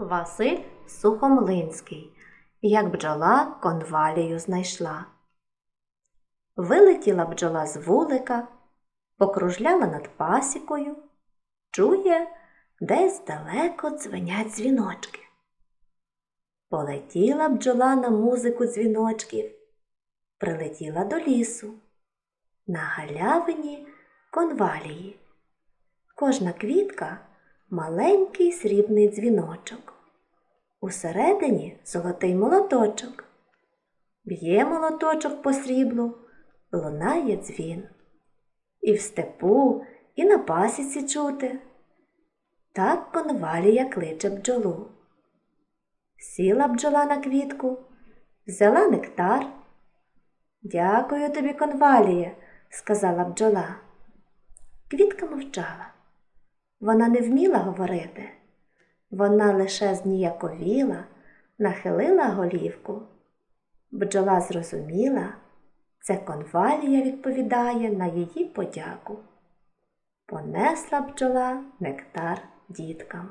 Василь Сухомлинський, як бджола конвалію знайшла. Вилетіла бджола з вулика, покружляла над пасікою, чує, десь далеко дзвенять дзвіночки. Полетіла бджола на музику дзвіночків, прилетіла до лісу. На галявині конвалії. Кожна квітка маленький срібний дзвіночок. Усередині золотий молоточок. Б'є молоточок по сріблу, лунає дзвін. І в степу, і на пасіці чути. Так конвалія кличе бджолу. Сіла бджола на квітку, взяла нектар. Дякую тобі, конваліє, сказала бджола. Квітка мовчала. Вона не вміла говорити. Вона лише зніяковіла, нахилила голівку. Бджола зрозуміла, це конвалія відповідає на її подяку. Понесла бджола нектар діткам.